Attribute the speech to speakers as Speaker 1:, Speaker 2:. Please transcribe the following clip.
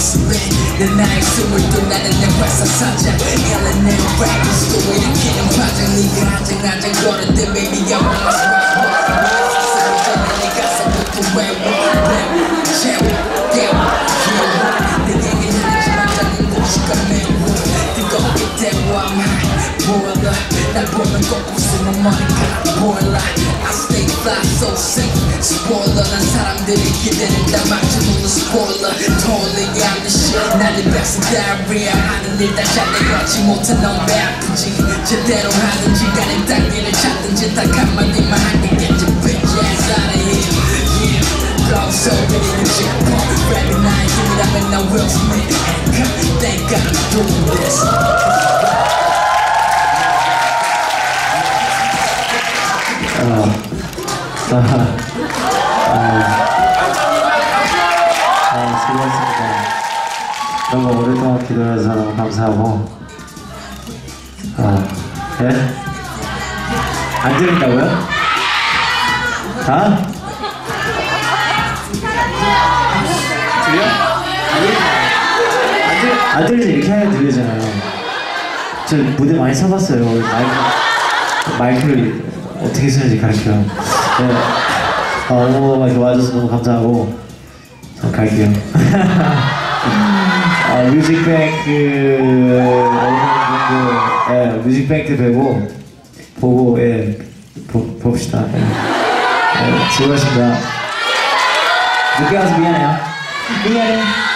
Speaker 1: 모습에 내 나의 숨을 또 나는 내 회사 사장. 일은 내 랩을 또 일으키는 파장 네가 아장 아장 거는데 baby I'm on my spot 쓰기 전에 네 가사부터 외워 채워 깨워 귀여워 내게 느리지만 작은 곳이가 매워 뜨겁게 대워 I'm high boiler 날 보면 꼭 웃으면 머리가 boiler I stay fly so sick spoiler 난 사람들이 기대는 다. 맞춰놓는 spoiler totally I'm the shit 나는 best diarrhea 하는 일 다 잘내놓지 못한 넌왜 아프지 제대로 하든지 간에 단계를 찾든지 딱 한마디만 하겠겠지 bitch ass out of here yeah flow so ready to jump on rapping 나의 힘이라면 나 Will Smith handcuff thank God I'm doing this
Speaker 2: 아, 너무 오랫동안 기다려서 너무 감사하고, 아, 예? 안 들린다고요? 다? 들려? 안 들, 안 들리지? 이렇게 해야 들리잖아요. 저 무대 많이 서봤어요. 마이크, 마이크를 어떻게 쓰는지 가르쳐요. 네. 어, 너무 많이 도와줘서 너무 감사하고, 저 갈게요. 아, 뮤직뱅크 여러분들 예, 뮤직뱅크 뵈고 보고 예 보, 봅시다. 예. 예, 수고하셨습니다. 늦게 와서 미안해요. 미안해.